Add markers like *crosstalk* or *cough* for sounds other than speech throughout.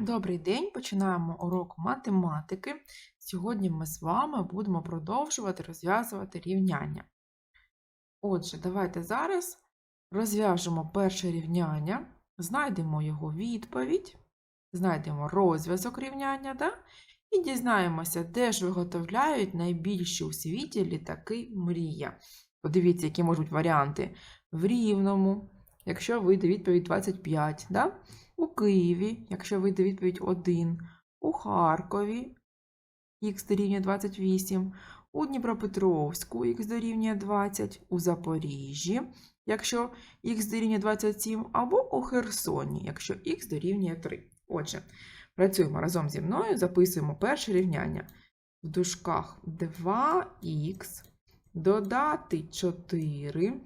Добрий день, починаємо урок математики. Сьогодні ми з вами будемо продовжувати розв'язувати рівняння. Отже, давайте зараз розв'яжемо перше рівняння, знайдемо його відповідь, знайдемо розв'язок рівняння, да? і дізнаємося, де ж виготовляють найбільші у світі літаки мрія. Подивіться, які можуть варіанти в Рівному, якщо вийде відповідь 25, да? У Києві, якщо вийде відповідь 1, у Харкові х дорівнює 28, у Дніпропетровську х дорівнює 20, у Запоріжжі, якщо х дорівнює 27, або у Херсоні, якщо х дорівнює 3. Отже, працюємо разом зі мною, записуємо перше рівняння. В дужках 2х додати 4,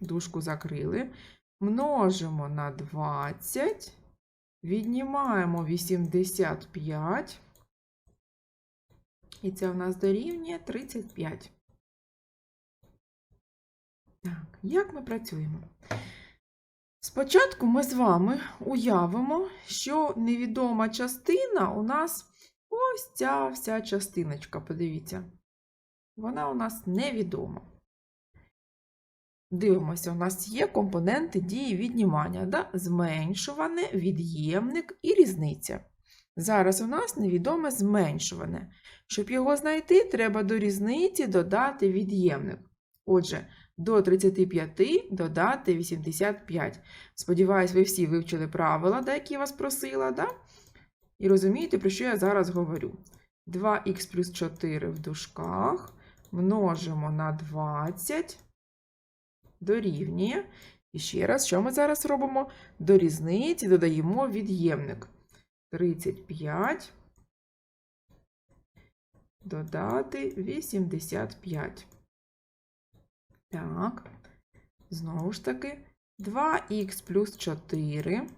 дужку закрили, множимо на 20, віднімаємо 85, і це у нас дорівнює 35. Так, як ми працюємо? Спочатку ми з вами уявимо, що невідома частина у нас ось ця вся частиночка, подивіться. Вона у нас невідома. Дивимося, у нас є компоненти дії віднімання, да? зменшуване, від'ємник і різниця. Зараз у нас невідоме зменшуване. Щоб його знайти, треба до різниці додати від'ємник. Отже, до 35 додати 85. Сподіваюсь, ви всі вивчили правила, да, які я вас просила, да? і розумієте, про що я зараз говорю. 2х плюс 4 в дужках множимо на 20 дорівнює. І ще раз, що ми зараз робимо? До різниці додаємо від'ємник. 35 додати 85. Так, знову ж таки, 2х плюс 4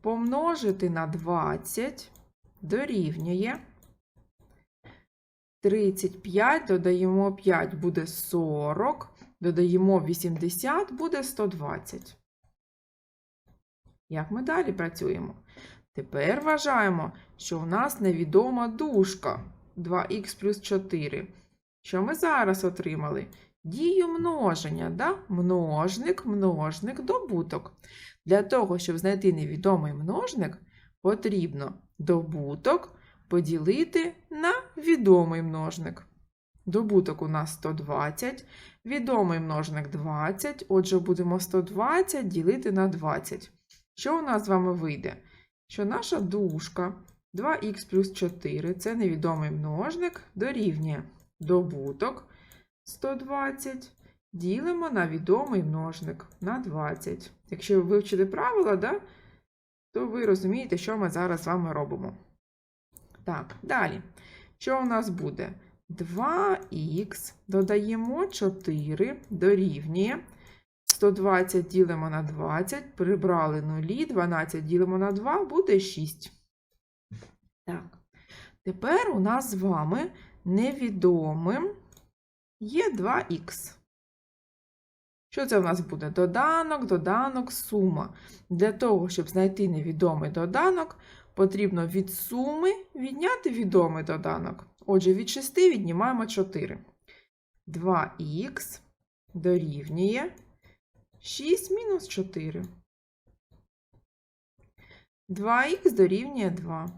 помножити на 20 дорівнює. 35 додаємо 5 буде 40, додаємо 80 буде 120. Як ми далі працюємо? Тепер вважаємо, що у нас невідома дужка 2х плюс 4. Що ми зараз отримали? Дію множення, да? множник, множник, добуток. Для того, щоб знайти невідомий множник, потрібно добуток поділити на відомий множник. Добуток у нас 120, відомий множник 20, отже, будемо 120 ділити на 20. Що у нас з вами вийде? Що наша дужка 2х плюс 4 це невідомий множник, дорівнює добуток 120, ділимо на відомий множник на 20. Якщо ви вивчили правила, да, то ви розумієте, що ми зараз з вами робимо. Так, далі. Що у нас буде? 2х додаємо 4 дорівнює. 120 ділимо на 20, прибрали нулі, 12 ділимо на 2, буде 6. Так, тепер у нас з вами невідомим є 2х. Що це у нас буде? Доданок, доданок, сума. Для того, щоб знайти невідомий доданок, потрібно від суми відняти відомий доданок. Отже, від 6 віднімаємо 4. 2х дорівнює 6 мінус 4. 2х дорівнює 2.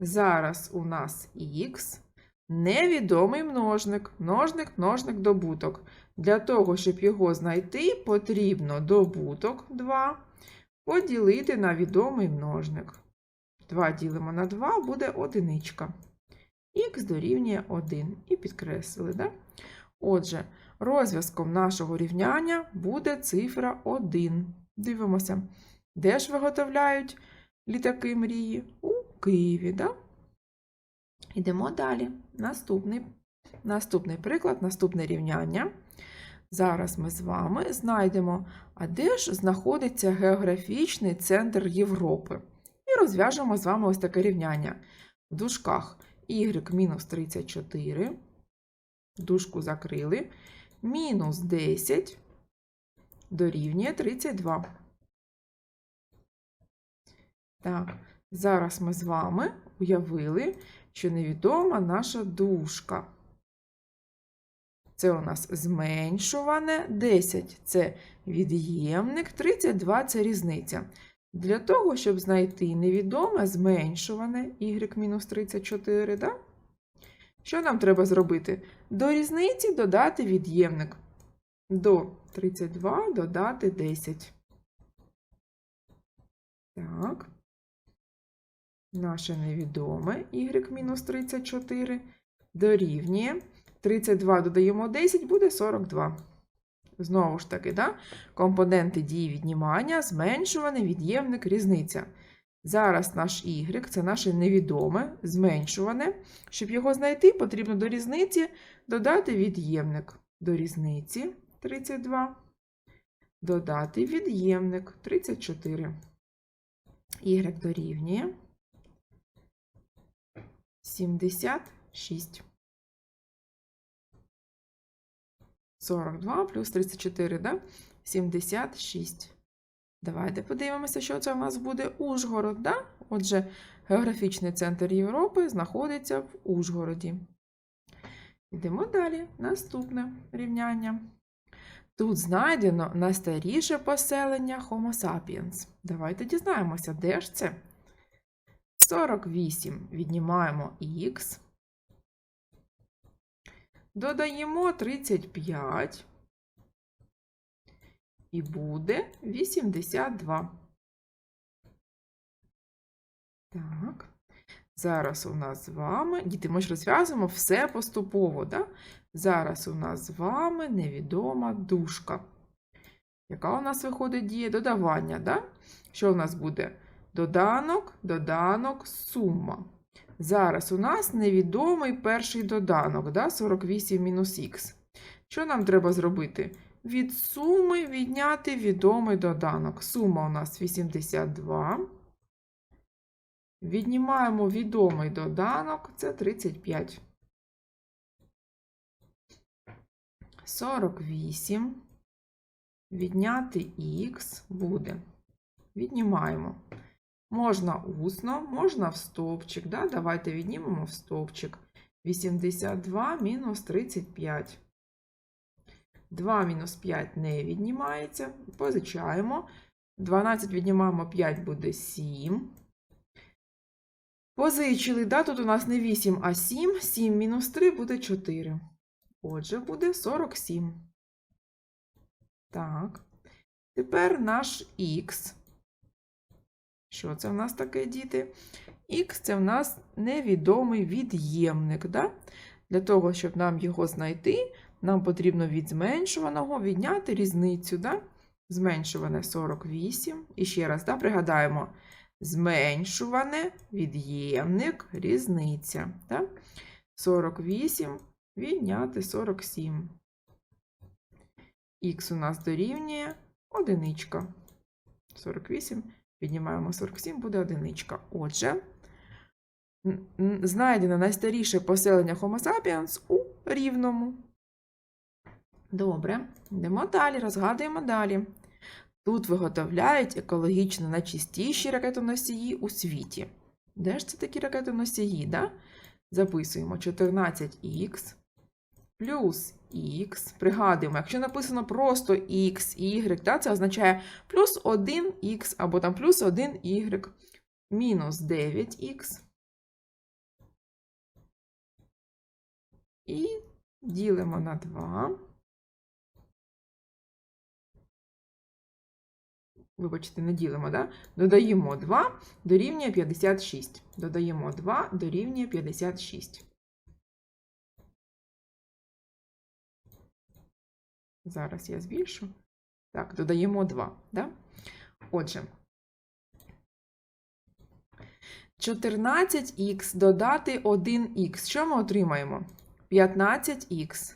Зараз у нас х невідомий множник. Множник, множник, добуток. Для того, щоб його знайти, потрібно добуток 2 поділити на відомий множник. 2 ділимо на 2 буде одиничка. Х дорівнює 1. І підкреслили, да? Отже, розв'язком нашого рівняння буде цифра 1. Дивимося, де ж виготовляють літаки мрії? У Києві, да? Йдемо далі. Наступний, наступний приклад, наступне рівняння. Зараз ми з вами знайдемо, а де ж знаходиться географічний центр Європи. Розв'яжемо з вами ось таке рівняння. В дужках y мінус 34, дужку закрили, мінус 10 дорівнює 32. Так, зараз ми з вами уявили, що невідома наша дужка. Це у нас зменшуване 10 це від'ємник, 32 це різниця. Для того, щоб знайти невідоме зменшуване y-34, да? що нам треба зробити? До різниці додати від'ємник. До 32 додати 10. Так. Наше невідоме y-34 дорівнює 32 додаємо 10, буде 42. Знову ж таки, да? компоненти дії віднімання, зменшуваний від'ємник, різниця. Зараз наш y це наше невідоме, зменшуване. Щоб його знайти, потрібно до різниці додати від'ємник. До різниці 32. Додати від'ємник 34. Y дорівнює 76. 42 плюс 34, да? 76. Давайте подивимося, що це у нас буде Ужгород, да? Отже, географічний центр Європи знаходиться в Ужгороді. Йдемо далі. Наступне рівняння. Тут знайдено найстаріше поселення Homo sapiens. Давайте дізнаємося, де ж це? 48 віднімаємо х. Додаємо 35 і буде 82. Так. Зараз у нас з вами, діти, ми ж розв'язуємо все поступово, да? Зараз у нас з вами невідома дужка. Яка у нас виходить дія додавання, да? Що у нас буде? Доданок, доданок, сума. Зараз у нас невідомий перший доданок, да? 48 мінус х. Що нам треба зробити? Від суми відняти відомий доданок. Сума у нас 82. Віднімаємо відомий доданок, це 35. 48. Відняти х буде. Віднімаємо. Можна усно, можна в стовпчик. Да? Давайте віднімемо в стовпчик. 82 мінус 35. 2 мінус 5 не віднімається. Позичаємо. 12 віднімаємо 5 буде 7. Позичили, да? тут у нас не 8, а 7. 7 мінус 3 буде 4. Отже, буде 47. Так. Тепер наш х. Що це в нас таке, діти? Х це в нас невідомий від'ємник. Да? Для того, щоб нам його знайти, нам потрібно від зменшуваного відняти різницю. Да? Зменшуване 48. І ще раз да, пригадаємо, зменшуване від'ємник, різниця. Да? 48 відняти 47. Х у нас дорівнює одиничка. 48 Віднімаємо 47, буде одиничка. Отже, знайдено найстаріше поселення Homo sapiens у рівному. Добре, йдемо далі, розгадуємо далі. Тут виготовляють екологічно найчистіші ракетоносії у світі. Де ж це такі ракетоносії? да? Записуємо 14х плюс х. Пригадуємо, якщо написано просто x, y, да, це означає плюс 1х або там плюс 1y мінус 9х. І ділимо на 2. Вибачте, не ділимо, да? Додаємо 2 дорівнює 56. Додаємо 2 дорівнює 56. Зараз я збільшу. Так, додаємо 2. Да? Отже, 14х додати 1х. Що ми отримаємо? 15х.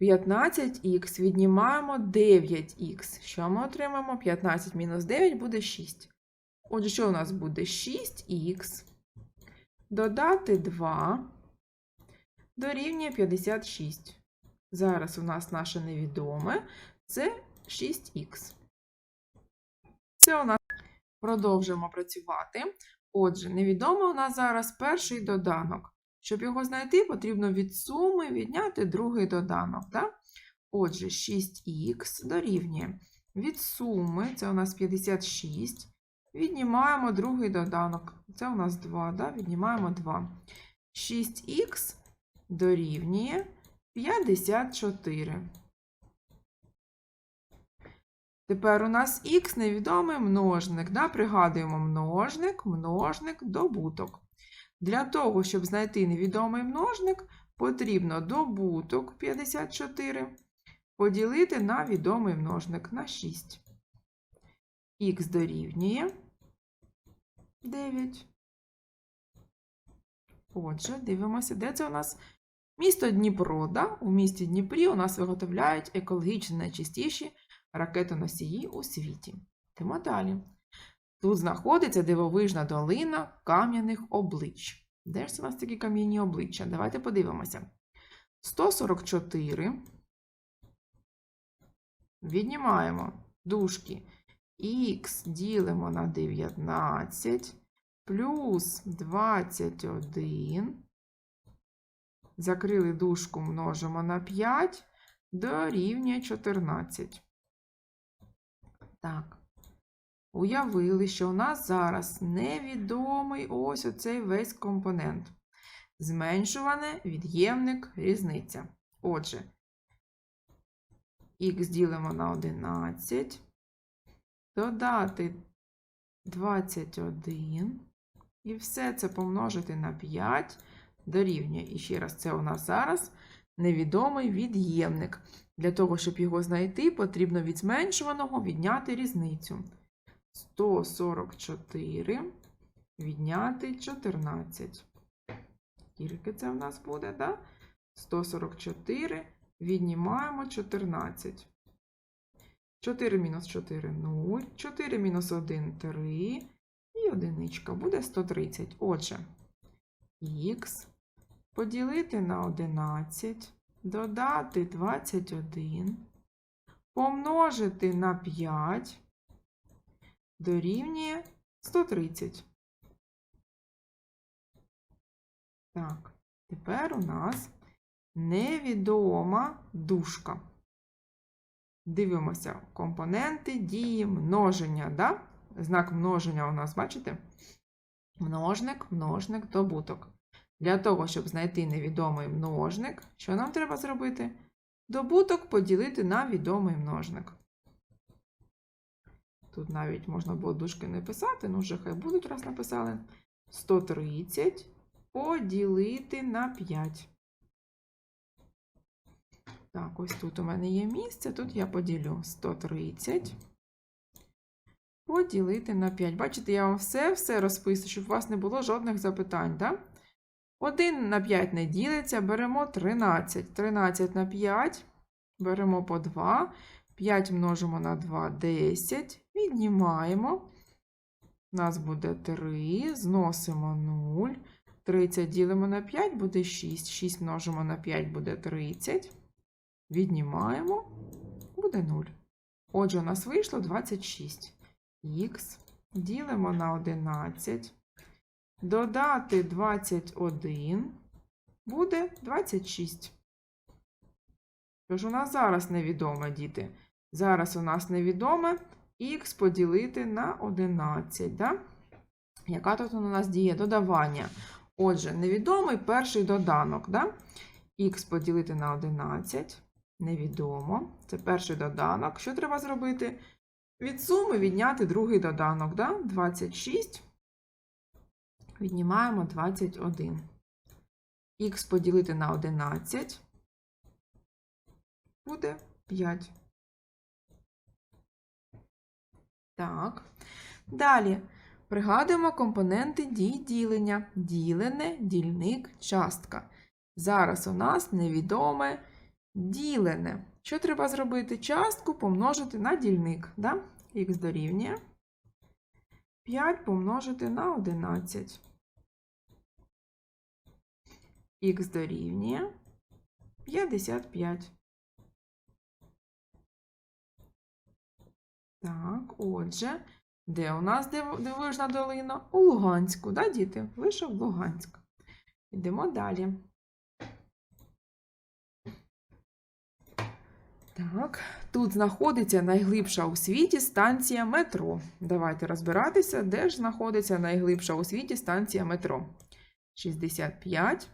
15х віднімаємо 9х. Що ми отримаємо? 15 мінус 9 буде 6. Отже, що у нас буде? 6х. Додати 2 дорівнює 56. Зараз у нас наше невідоме це 6х. Це у нас Продовжуємо працювати. Отже, невідомо у нас зараз перший доданок. Щоб його знайти, потрібно від суми відняти другий доданок. Так? Отже, 6х дорівнює. Від суми, це у нас 56. Віднімаємо другий доданок. Це у нас 2, да? віднімаємо 2. 6х дорівнює 54. Тепер у нас х невідомий множник. Да? Пригадуємо множник, множник, добуток. Для того, щоб знайти невідомий множник, потрібно добуток 54 поділити на відомий множник на 6. Х дорівнює 9. Отже, дивимося, де це у нас місто Дніпро. Да? У місті Дніпрі у нас виготовляють екологічно найчистіші ракетоносії у світі. Йдемо далі. Тут знаходиться дивовижна долина кам'яних облич. Де ж у нас такі кам'яні обличчя? Давайте подивимося. 144. Віднімаємо дужки. Х ділимо на 19 плюс 21. Закрили дужку, множимо на 5 дорівнює 14. Так. Уявили, що у нас зараз невідомий ось оцей весь компонент. Зменшуване, від'ємник, різниця. Отже, х ділимо на 11, додати 21, і все це помножити на 5 дорівнює. І ще раз, це у нас зараз невідомий від'ємник. Для того, щоб його знайти, потрібно від зменшуваного відняти різницю. 144 відняти 14. Скільки це в нас буде, да? 144 віднімаємо 14. 4 мінус 4 0, 4 мінус 1 3 і одиничка буде 130. Отже, х поділити на 11, додати 21, помножити на 5 дорівнює 130. Так, тепер у нас невідома дужка. Дивимося компоненти дії множення. Да? Знак множення у нас, бачите? Множник, множник, добуток. Для того, щоб знайти невідомий множник, що нам треба зробити? Добуток поділити на відомий множник. Тут навіть можна було дужки не писати, ну вже хай будуть, раз написали. 130 поділити на 5. Так, ось тут у мене є місце, тут я поділю 130. Поділити на 5. Бачите, я вам все-все розписую, щоб у вас не було жодних запитань. Да? 1 на 5 не ділиться, беремо 13. 13 на 5, беремо по 2. 5 множимо на 2 10. Віднімаємо. У нас буде 3, зносимо 0. 30 ділимо на 5, буде 6. 6 множимо на 5 буде 30. Віднімаємо, буде 0. Отже, у нас вийшло 26. Х ділимо на 11. Додати 21 буде 26. Тож у нас зараз невідоме, діти. Зараз у нас невідоме х поділити на 11. Да? Яка тут у нас діє додавання? Отже, невідомий перший доданок. Да? Х поділити на 11. Невідомо. Це перший доданок. Що треба зробити? Від суми відняти другий доданок. Да? 26. Віднімаємо 21. Х поділити на 11 буде 5. Так. Далі пригадуємо компоненти дій ділення. Ділене, дільник, частка. Зараз у нас невідоме ділене. Що треба зробити? Частку помножити на дільник. Да? Х дорівнює 5 помножити на 11. Х дорівнює 55. Так, отже, Де у нас див- дивовижна долина? У Луганську, да, діти? Вийшов Луганськ. Йдемо далі. Так, тут знаходиться найглибша у світі станція метро. Давайте розбиратися, де ж знаходиться найглибша у світі станція метро. 65.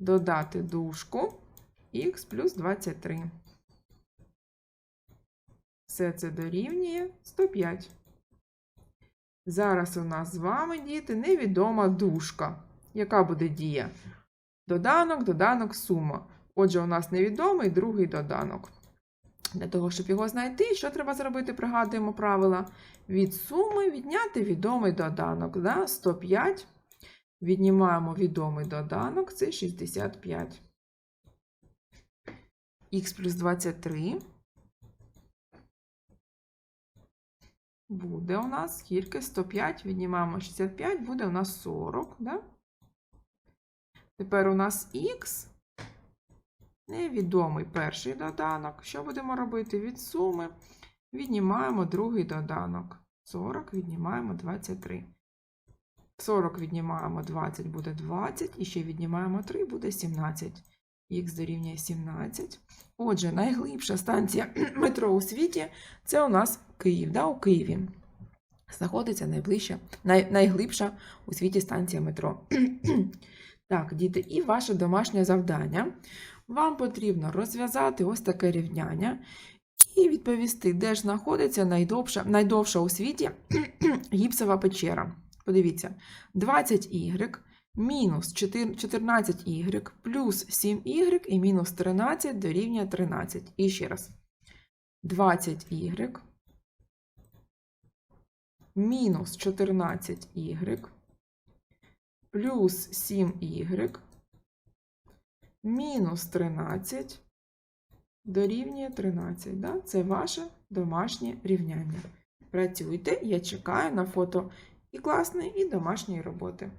Додати дужку х плюс 23. Все це дорівнює 105. Зараз у нас з вами, діти, невідома дужка. Яка буде дія? Доданок, доданок, сума. Отже, у нас невідомий другий доданок. Для того, щоб його знайти, що треба зробити? Пригадуємо правила. Від суми відняти відомий доданок. Да? 105. Віднімаємо відомий доданок, це 65. Х плюс 23. Буде у нас скільки? 105. Віднімаємо 65, буде у нас 40. Да? Тепер у нас х. Невідомий перший доданок. Що будемо робити? Від суми віднімаємо другий доданок. 40 віднімаємо 23. 40 віднімаємо 20 буде 20, і ще віднімаємо 3 буде 17. Х дорівнює 17. Отже, найглибша станція *clears throat* метро у світі це у нас Київ. Да? У Києві знаходиться найближча, най, найглибша у світі станція метро. *clears throat* так, діти, і ваше домашнє завдання. Вам потрібно розв'язати ось таке рівняння і відповісти, де ж знаходиться найдовша, найдовша у світі *clears throat* гіпсова печера. Подивіться, 20y мінус 14y плюс 7y і мінус 13 дорівнює 13. І ще раз. 20y мінус 14y плюс 7y мінус 13 дорівнює 13. Да? Це ваше домашнє рівняння. Працюйте, я чекаю на фото і класної, і домашньої роботи.